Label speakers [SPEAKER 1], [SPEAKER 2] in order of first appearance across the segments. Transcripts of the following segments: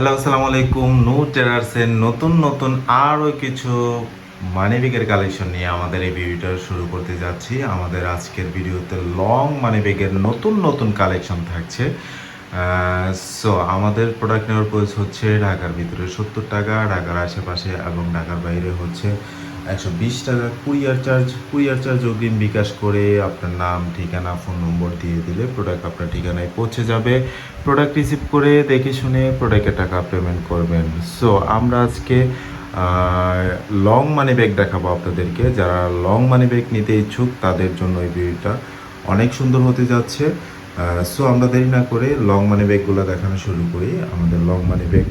[SPEAKER 1] Hello আসসালামু আলাইকুম নূর টেরার্সের নতুন নতুন আরও কিছু মানিব্যাগের কালেকশন নিয়ে আমাদের এই ভিডিওটা শুরু করতে যাচ্ছি। আমাদের আজকের ভিডিওতে লং মানিব্যাগের নতুন নতুন কালেকশন থাকছে। সো আমাদের প্রোডাক্ট নেওয়ার প্রাইস হচ্ছে ঢাকার ভিতরে সত্তর টাকা, ঢাকার আশেপাশে এবং ঢাকার বাইরে হচ্ছে একশো বিশ টাকা কুরিয়ার চার্জ কুরিয়ার চার্জ অগ্রিম বিকাশ করে আপনার নাম, ঠিকানা ফোন নম্বর দিয়ে দিলে প্রোডাক্ট আপনার ঠিকানায় পৌঁছে যাবে। প্রোডাক্ট রিসিভ করে দেখে শুনে প্রোডাক্টের টাকা পেমেন্ট করবেন। সো আমরা আজকে লং মানি ব্যাগ দেখাবো আপনাদেরকে। যারা লং মানি ব্যাগ নিতে ইচ্ছুক, তাদের জন্য এই ভিডিওটা অনেক সুন্দর হতে যাচ্ছে। সো আমরা দেরি না করে লং মানি ব্যাগগুলো দেখানো শুরু করি। আমাদের লং মানি ব্যাগ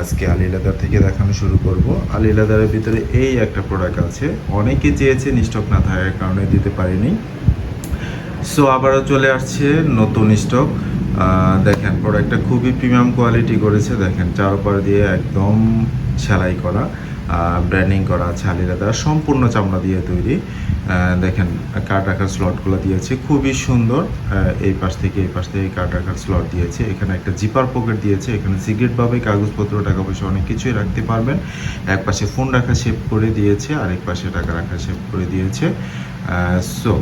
[SPEAKER 1] আজকে আলী লেদার থেকে দেখানো শুরু করব। আলি লেদারের ভিতরে এই একটা প্রোডাক্ট আছে। অনেকে চেয়েছে স্টক না থাকার কারণে দিতে পারিনি। সো আবারও চলে আসছে নতুন স্টক দেখেন প্রোডাক্টটা খুবই প্রিমিয়াম কোয়ালিটি করেছে। দেখেন চারপার দিয়ে একদম সেলাই করা। ব্র্যান্ডিং করা আছে আলি লেদার সম্পূর্ণ চামড়া দিয়ে তৈরি। দেখেন কার্ড রাখার স্লটগুলো দিয়েছে। খুবই সুন্দর। এই পাশ থেকে এই পাশ থেকে কার্ড রাখার স্লট দিয়েছে। এখানে একটা জিপার পকেট দিয়েছে। এখানে সিগারেটভাবে কাগজপত্র, টাকা পয়সা, অনেক কিছুই রাখতে পারবেন। এক পাশে ফোন রাখা শেপ করে দিয়েছে আর এক পাশে টাকা রাখা শেপ করে দিয়েছে। সো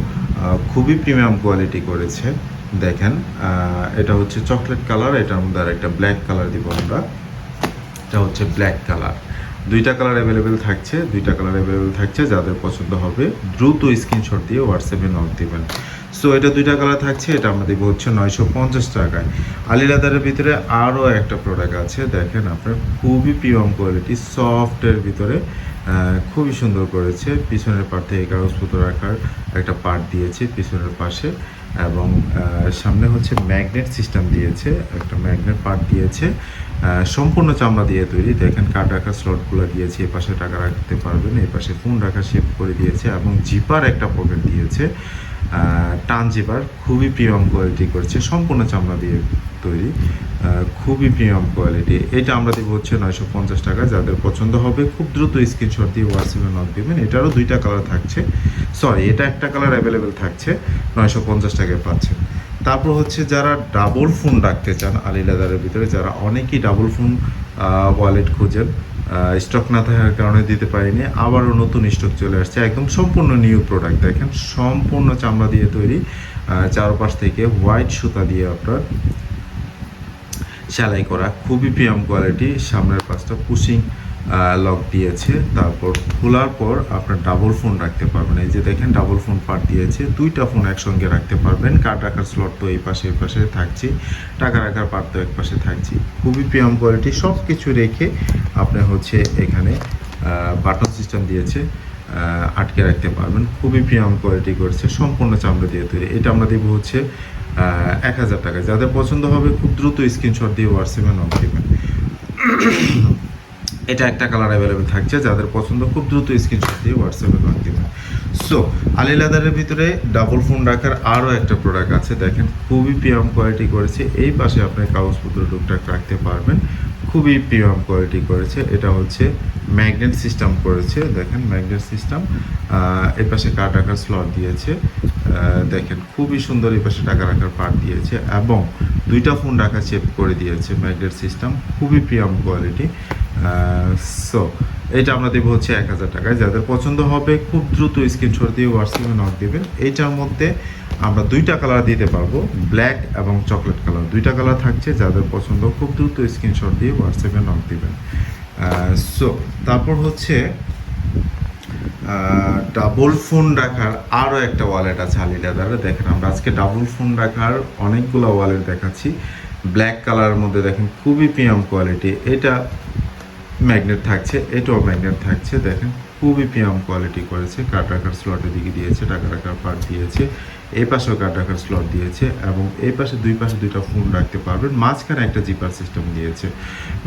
[SPEAKER 1] খুবই প্রিমিয়াম কোয়ালিটি করেছে। দেখেন এটা হচ্ছে চকলেট কালার এটার মধ্যে আর একটা ব্ল্যাক কালার দিব আমরা। এটা হচ্ছে ব্ল্যাক কালার দুইটা কালার অ্যাভেলেবেল থাকছে, দুইটা কালার অ্যাভেলেবেল থাকছে, যাদের পছন্দ হবে দ্রুত স্ক্রিনশট দিয়ে হোয়াটসঅ্যাপে নক দেবেন। সো এটা দুইটা কালার থাকছে, এটা আমরা দিব হচ্ছে নয়শো পঞ্চাশ টাকায়। আলি লেদারের ভিতরে আরও একটা প্রোডাক্ট আছে, দেখেন আপনার খুবই প্রিমিয়াম কোয়ালিটি সফটের ভিতরে খুবই সুন্দর করেছে। পিছনের পার্ট থেকে কাগজপত্র রাখার একটা পার্ট দিয়েছে পিছনের পাশে এবং সামনে হচ্ছে ম্যাগনেট সিস্টেম দিয়েছে, একটা ম্যাগনেট পার্ট দিয়েছে। সম্পূর্ণ চামড়া দিয়ে তৈরি। দেখেন কার্ড রাখার স্লটগুলো দিয়েছে এই পাশে টাকা রাখতে পারবেন এই পাশে ফোন রাখা শেপ করে দিয়েছে এবং জিপার একটা পকেট দিয়েছে। টান জিপার খুবই প্রিমিয়াম কোয়ালিটি করছে, সম্পূর্ণ চামড়া দিয়ে তৈরি। খুবই প্রিমিয়াম কোয়ালিটি এটা আমরা দেবো হচ্ছে নয়শো পঞ্চাশ টাকা। যাদের পছন্দ হবে, খুব দ্রুত স্ক্রিনশট দিয়ে হোয়াটসঅ্যাপে নক দেবেন। এটারও দুইটা কালার থাকছে। সরি এটা একটা কালার অ্যাভেলেবেল থাকছে, নয়শো পঞ্চাশ টাকায় পাচ্ছেন। তারপর হচ্ছে যারা ডাবল ফোন রাখতে চান আলি লেদারের ভিতরে, যারা অনেকেই ডাবল ফোন ওয়ালেট খোঁজেন স্টক না থাকার কারণে দিতে পারিনি, আবারও নতুন স্টক চলে আসছে, একদম সম্পূর্ণ নিউ প্রোডাক্ট দেখেন, সম্পূর্ণ চামড়া দিয়ে তৈরি চারপাশ থেকে হোয়াইট সুতা দিয়ে আপনার সেলাই করা, খুবই প্রিয়াম কোয়ালিটি সামনের পাশটা পুশিং লক দিয়েছে। তারপর খোলার পর আপনার ডাবল ফোন রাখতে পারবেন। এই যে দেখেন ডাবল ফোন পার্ট দিয়েছে। দুইটা ফোন একসঙ্গে রাখতে পারবেন। কার্ড রাখার স্লট তো এই পাশে এই পাশে থাকছে। টাকা রাখার পার্ট তো এক পাশে থাকছে। খুবই প্রিয়াম কোয়ালিটি সব কিছু রেখে আপনি হচ্ছে এখানে বাটন সিস্টেম দিয়েছে আটকে রাখতে পারবেন। খুবই প্রিয়াম কোয়ালিটি করছে। সম্পূর্ণ চামড়া দিয়ে তৈরি। এটা আমরা দেবো হচ্ছে এক হাজার টাকা যাদের পছন্দ হবে খুব দ্রুত স্ক্রিনশট দিয়ে হোয়াটসঅ্যাপে নক দেবেন। এটা একটা কালার অ্যাভেলেবেল থাকছে, যাদের পছন্দ খুব দ্রুত স্ক্রিনশট দিয়ে হোয়াটসঅ্যাপে নক দেবেন সো আলি লাদারের ভিতরে ডাবল ফোন রাখার আরও একটা প্রোডাক্ট আছে, দেখেন খুবই প্রিয়াম কোয়ালিটি করেছে, এই পাশে আপনি কাগজপত্র টুকটাক রাখতে পারবেন, খুবই প্রিমিয়াম কোয়ালিটি করেছে, এটা হচ্ছে ম্যাগনেট সিস্টেম করেছে, দেখেন ম্যাগনেট সিস্টেম এই পাশে কার্ড রাখার স্লট দিয়েছে দেখেন খুবই সুন্দর এই পাশে টাকা রাখার পার্ট দিয়েছে, এবং দুইটা ফোন রাখা চেপ করে দিয়েছে ম্যাগনেট সিস্টেম খুবই প্রিমিয়াম কোয়ালিটি সো এটা আমরা দেবো হচ্ছে এক হাজার টাকায় যাদের পছন্দ হবে, খুব দ্রুত স্ক্রিনশট দিয়ে হোয়াটসঅ্যাপে নক দেবেন এইটার মধ্যে আমরা দুইটা কালার দিতে পারব ব্ল্যাক এবং চকলেট কালার দুইটা কালার থাকছে, যাদের পছন্দ, খুব দ্রুত স্ক্রিনশট দিয়ে হোয়াটসঅ্যাপে নক দেবেন। সো তারপর হচ্ছে ডাবল ফোন রাখার আরও একটা ওয়ালেট আছে আলি লেদারে দেখেন, আমরা আজকে ডাবল ফোন রাখার অনেকগুলো ওয়ালেট দেখাচ্ছি। ব্ল্যাক কালারের মধ্যে দেখেন, খুবই প্রিমিয়াম কোয়ালিটি এটা ম্যাগনেট থাকছে, এটাও ম্যাগনেট থাকছে, দেখেন, খুবই প্রিমিয়াম কোয়ালিটি করেছে কার্ড রাখার স্লটের দিকে দিয়েছে টাকা রাখার পার্ট দিয়েছে, এই পাশেও কার্ড রাখার স্লট দিয়েছে এবং এই পাশে, দুই পাশে দুইটা ফোন রাখতে পারবেন। মাঝখানে একটা জিপার সিস্টেম দিয়েছে।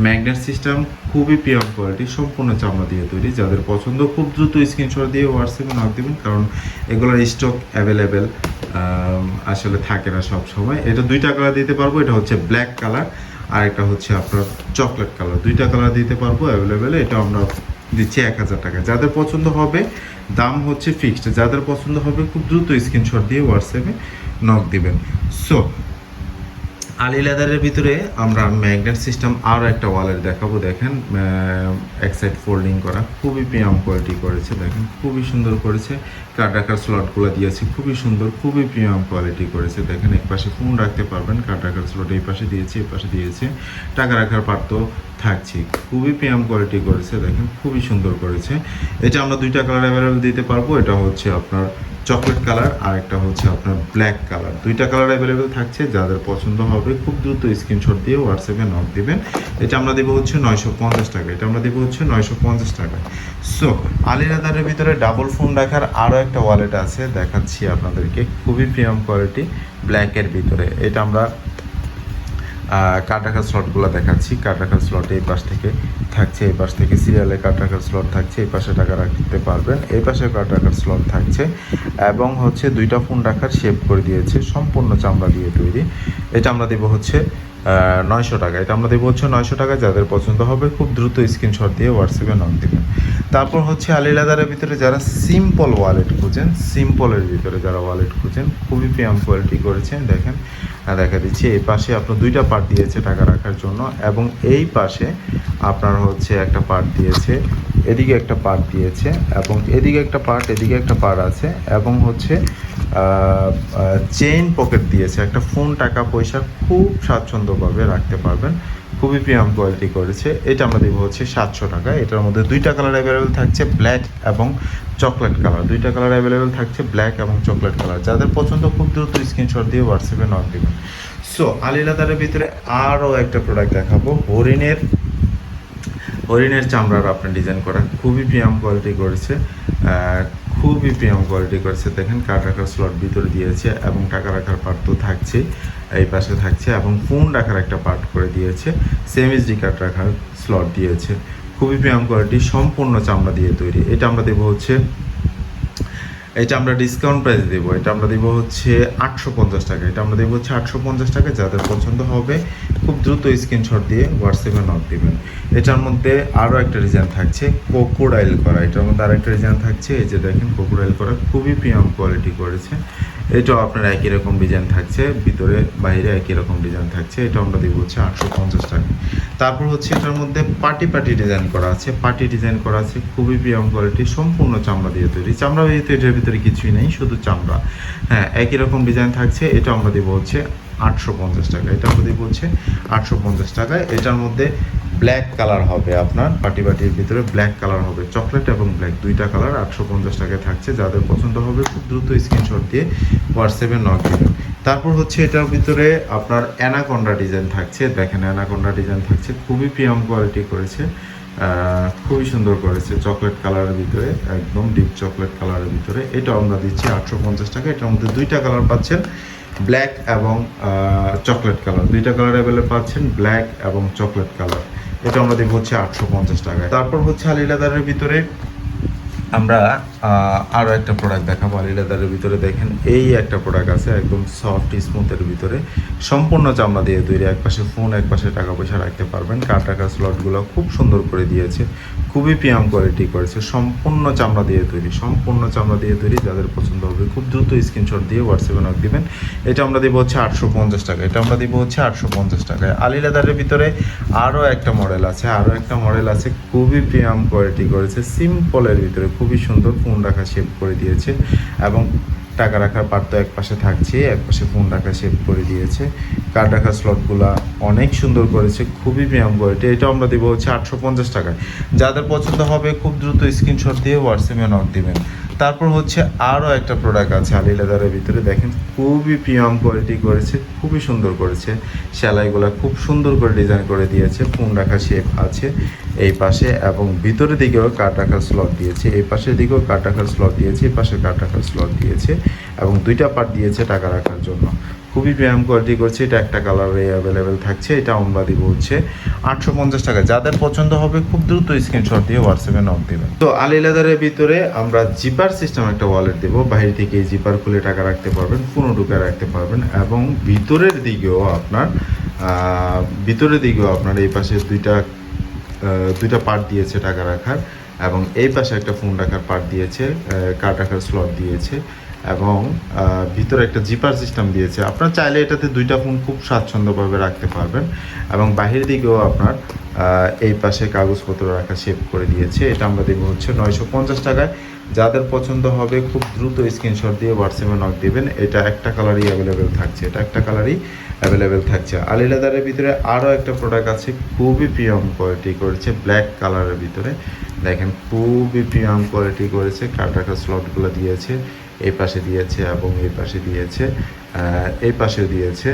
[SPEAKER 1] ম্যাগনেট সিস্টেম খুবই প্রিমিয়াম কোয়ালিটি সম্পূর্ণ চামড়া দিয়ে তৈরি। যাদের পছন্দ, খুব দ্রুত স্ক্রিনশট দিয়ে হোয়াটসঅ্যাপে নক দেবেন, কারণ এগুলোর স্টক অ্যাভেলেবেল আসলে থাকে না সব সময় এটা দুইটা কালার দিতে পারব, এটা হচ্ছে ব্ল্যাক কালার আর একটা হচ্ছে আপনার চকলেট কালার। দুইটা কালার দিতে পারব অ্যাভেলেবেল এটা আমরা দিচ্ছি এক হাজার টাকা। যাদের পছন্দ হবে, দাম হচ্ছে ফিক্সড যাদের পছন্দ হবে, খুব দ্রুত স্ক্রিনশট দিয়ে হোয়াটসঅ্যাপে নক দিবেন। সো আলি লেদারের ভিতরে আমরা ম্যাগনেট সিস্টেম আরও একটা ওয়ালেট দেখাবো, দেখেন এক সাইড ফোল্ডিং করা, খুবই প্রিয়াম কোয়ালিটি করেছে, দেখেন, খুবই সুন্দর করেছে কার্ড রাখার স্লটগুলো দিয়েছে, খুবই সুন্দর, খুবই প্রিয়াম কোয়ালিটি করেছে, দেখেন এক পাশে ফোন রাখতে পারবেন কার্ড রাখার স্লট এই পাশে দিয়েছে, এই পাশে দিয়েছে, টাকা রাখার পার তো থাকছে। খুবই প্রিমিয়াম কোয়ালিটি করেছে, দেখেন, খুবই সুন্দর করেছে। এটা আমরা দুইটা কালার অ্যাভেলেবেল দিতে পারব, এটা হচ্ছে আপনার চকলেট কালার আর একটা হচ্ছে আপনার ব্ল্যাক কালার দুইটা কালার অ্যাভেলেবেল থাকছে, যাদের পছন্দ হবে, খুব দ্রুত স্ক্রিনশট দিয়ে হোয়াটসঅ্যাপে নক দিবেন। এটা আমরা দেবো হচ্ছে নয়শো পঞ্চাশ টাকা, এটা আমরা দেবো হচ্ছে নয়শো পঞ্চাশ টাকা। সো আলিরাদারের ভিতরে ডাবল ফোন রাখার আরও একটা ওয়ালেট আছে, দেখাচ্ছি আপনাদেরকে। খুবই প্রিমিয়াম কোয়ালিটি ব্ল্যাকের ভিতরে। এটা আমরা কার্ড রাখার স্লটগুলো দেখাচ্ছি। কার্ড রাখার স্লট এই পাশ থেকে থাকছে, এই পাশ থেকে সিরিয়ালে কার্ড রাখার স্লট থাকছে, এই পাশে টাকা রাখতে পারবেন। এই পাশে কার্ড রাখার স্লট থাকছে এবং হচ্ছে দুইটা ফোন রাখার শেপ করে দিয়েছে, সম্পূর্ণ চামড়া দিয়ে তৈরি। এটা আমরা দেবো হচ্ছে নয়শো টাকা। এটা আমরা দেবো হচ্ছে নয়শো টাকা, যাদের পছন্দ হবে খুব দ্রুত স্ক্রিনশট দিয়ে হোয়াটসঅ্যাপে নক দেবেন। তারপর হচ্ছে আলিলাদারের ভিতরে যারা সিম্পল ওয়ালেট খুঁজেন সিম্পলের ভিতরে যারা ওয়ালেট খুঁজেন, খুবই প্রিয়াম কোয়ালিটি করেছেন, দেখেন। দেখা দিচ্ছি। এই পাশে আপনার দুইটা পার্ট দিয়েছে টাকা রাখার জন্য এবং এই পাশে আপনার হচ্ছে একটা পার্ট দিয়েছে, এদিকে একটা পার্ট দিয়েছে এবং এদিকে একটা পার্ট এদিকে একটা পার্ট আছে এবং হচ্ছে চেইন পকেট দিয়েছে। একটা ফোন টাকা পয়সা খুব স্বাচ্ছন্দ্যভাবে রাখতে পারবেন। খুবই প্রিয়াম কোয়ালিটি করেছে। এটা আমরা দেবো হচ্ছে সাতশো টাকা। এটার মধ্যে দুইটা কালার অ্যাভেলেবেল থাকছে ব্ল্যাক এবং চকলেট কালার। দুইটা কালার অ্যাভেলেবেল থাকছে ব্ল্যাক এবং চকলেট কালার। যাদের পছন্দ, খুব দ্রুত স্ক্রিনশট দিয়ে হোয়াটসঅ্যাপে নক দেবেন। সো আলিলাদারের ভিতরে আরও একটা প্রোডাক্ট দেখাবো, হরিণের হরিণের চামড়ার আপনার ডিজাইন করা। খুবই প্রিয়াম কোয়ালিটি করেছে। খুবই প্রিয়াম কোয়ালিটি করেছে। দেখেন, কার্ড রাখার স্লট ভিতরে দিয়েছে এবং টাকা রাখার পার্ট তো থাকছে এই পাশে থাকছে এবং ফোন রাখার একটা পার্ট করে দিয়েছে। সেম এইচডি কার্ড রাখার স্লট দিয়েছে। খুবই প্রিয়াম কোয়ালিটি, সম্পূর্ণ চামড়া দিয়ে তৈরি। এটা আমরা দেবো হচ্ছে, এটা আমরা ডিসকাউন্ট প্রাইস দেবো। এটা আমরা দেবো হচ্ছে আটশো পঞ্চাশ টাকা। এটা আমরা দেবো হচ্ছে আটশো পঞ্চাশ টাকা। যাদের পছন্দ হবে, খুব দ্রুত স্ক্রিনশট দিয়ে হোয়াটসঅ্যাপে নক দেবেন। এটার মধ্যে আরও একটা ডিজাইন থাকছে কোকোডাইল করা। এটার মধ্যে আরও একটা ডিজাইন থাকছে। এই যে দেখেন কোকোডাইল করা খুবই প্রিমিয়াম কোয়ালিটি করেছে। এটাও আপনার একই রকম ডিজাইন থাকছে, ভিতরে বাইরে একই রকম ডিজাইন থাকছে এটা আমরা দিব হচ্ছে আটশো পঞ্চাশ টাকা। তারপর হচ্ছে এটার মধ্যে পার্টি পার্টি ডিজাইন করা আছে পার্টি ডিজাইন করা আছে, খুবই প্রিয়ম কোয়ালিটি সম্পূর্ণ চামড়া দিয়ে তৈরি। চামড়া যেহেতু এটার ভিতরে কিছুই নেই, শুধু চামড়া। হ্যাঁ একই রকম ডিজাইন থাকছে এটা আমরা দিব হচ্ছে আটশো পঞ্চাশ টাকা। এটা যদি হচ্ছে আটশো পঞ্চাশ টাকায় এটার মধ্যে ব্ল্যাক কালার হবে আপনার পার্টি পার্টির ভিতরে ব্ল্যাক কালার হবে। চকলেট এবং ব্ল্যাক, দুইটা কালার আটশো পঞ্চাশ টাকায় থাকছে। যাদের পছন্দ হবে খুব দ্রুত স্ক্রিনশট দিয়ে হোয়াটসঅ্যাপে নক দেবেন। তারপর হচ্ছে এটার ভিতরে আপনার অ্যানাকন্ডা ডিজাইন থাকছে। দেখেন অ্যানাকন্ডা ডিজাইন থাকছে। খুবই প্রিয়াম কোয়ালিটি করেছে। খুবই সুন্দর করেছে চকলেট কালারের ভিতরে, একদম ডিপ চকলেট কালারের ভিতরে। এটা আমরা দিচ্ছি আটশো পঞ্চাশ টাকা। এটার মধ্যে দুইটা কালার পাচ্ছেন। ব্ল্যাক এবং চকলেট কালার। দুইটা কালার অ্যাভেলেবল পাচ্ছেন, ব্ল্যাক এবং চকলেট কালার। এটা আমরা দেবো হচ্ছে আটশো পঞ্চাশ টাকায়। তারপর হচ্ছে আলিলাদারের ভিতরে আমরা আরও একটা প্রোডাক্ট দেখাবো আলি লেদারের ভিতরে। দেখেন, এই একটা প্রোডাক্ট আছে একদম সফট স্মুথের ভিতরে। সম্পূর্ণ চামড়া দিয়ে তৈরি। এক পাশে ফোন এক পাশে টাকা পয়সা রাখতে পারবেন। কার টাকা স্লটগুলো খুব সুন্দর করে দিয়েছে। খুবই প্রিয়াম কোয়ালিটি করেছে সম্পূর্ণ চামড়া দিয়ে তৈরি, সম্পূর্ণ চামড়া দিয়ে তৈরি, যাদের পছন্দ হবে খুব দ্রুত স্ক্রিনশট দিয়ে হোয়াটসঅ্যাপে নক দিবেন। এটা আমরা দিব হচ্ছে আটশো পঞ্চাশ টাকা, এটা আমরা দিব হচ্ছে আটশো পঞ্চাশ টাকায়। আলি লেদারের ভিতরে আরও একটা মডেল আছে আরও একটা মডেল আছে, খুবই প্রিয়াম কোয়ালিটি করেছে সিম্পলের ভিতরে খুবই সুন্দর ফোন রাখা শেপ করে দিয়েছে এবং টাকা রাখার পার তো এক পাশে থাকছে, এক পাশে ফোন রাখা সেভ করে দিয়েছে। কার্ড রাখার স্লটগুলো অনেক সুন্দর করেছে, খুবই ব্যায়াম কোয়ালিটি এটা আমরা দেবো হচ্ছে আটশো পঞ্চাশ টাকায়। যাদের পছন্দ হবে খুব দ্রুত স্ক্রিনশট দিয়ে হোয়াটসঅ্যাপে নক দিবেন। তারপর হচ্ছে আরও একটা প্রোডাক্ট আছে আলি লেদারের ভিতরে। দেখেন, খুবই প্রিয়াম কোয়ালিটি করেছে, খুবই সুন্দর করেছে। সেলাইগুলো খুব সুন্দর করে ডিজাইন করে দিয়েছে ফোন রাখা শেপ আছে এই পাশে এবং ভিতরের দিকেও কাট রাখার স্লট দিয়েছে, এই পাশের দিকেও কাট রাখার স্লট দিয়েছে, এই পাশে কাট রাখার স্লট দিয়েছে এবং দুইটা পার্ট দিয়েছে টাকা রাখার জন্য। খুবই প্রিয়াম কোয়ালিটি করছে, এটা একটা কালারে অ্যাভেলেবেল থাকছে, এটা আমরা দিব হচ্ছে আটশো পঞ্চাশ টাকা। যাদের পছন্দ হবে খুব দ্রুত স্ক্রিনশট দিয়ে হোয়াটসঅ্যাপে নক দেবেন। তো আলি লেদারের ভিতরে আমরা জিপার সিস্টেম একটা ওয়ালেট দেবো, বাইরে থেকে জিপার খুলে টাকা রাখতে পারবেন ফোনও ঢুকে রাখতে পারবেন এবং ভিতরের দিকেও আপনার ভিতরের দিকেও আপনার এই পাশে দুইটা দুইটা পার্ট দিয়েছে টাকা রাখার এবং এই পাশে একটা ফোন রাখার পার্ট দিয়েছে কার্ড রাখার স্লট দিয়েছে। এবং ভিতরে একটা জিপার সিস্টেম দিয়েছে। আপনার চাইলে এটাতে দুইটা ফোন খুব স্বাচ্ছন্দ্যভাবে রাখতে পারবেন এবং বাহির দিকেও আপনার এই পাশে কাগজপত্র রাখা শেপ করে দিয়েছে। এটা আমরা দেবো হচ্ছে নয়শো পঞ্চাশ টাকায়। যাদের পছন্দ হবে, খুব দ্রুত স্ক্রিনশট দিয়ে হোয়াটসঅ্যাপে নক দিবেন। এটা একটা কালারই অ্যাভেলেবেল থাকছে। এটা একটা কালারই অ্যাভেলেবেল থাকছে। আলি লেদারের ভিতরে আরও একটা প্রোডাক্ট আছে, খুবই প্রিয়ম কোয়ালিটি করেছে ব্ল্যাক কালারের ভিতরে। দেখেন, খুবই প্রিয়ম কোয়ালিটি করেছে। কাট রাখা স্লটগুলো দিয়েছে। এই পাশে দিয়েছে এবং এই পাশে দিয়েছে এই পাশেও দিয়েছে।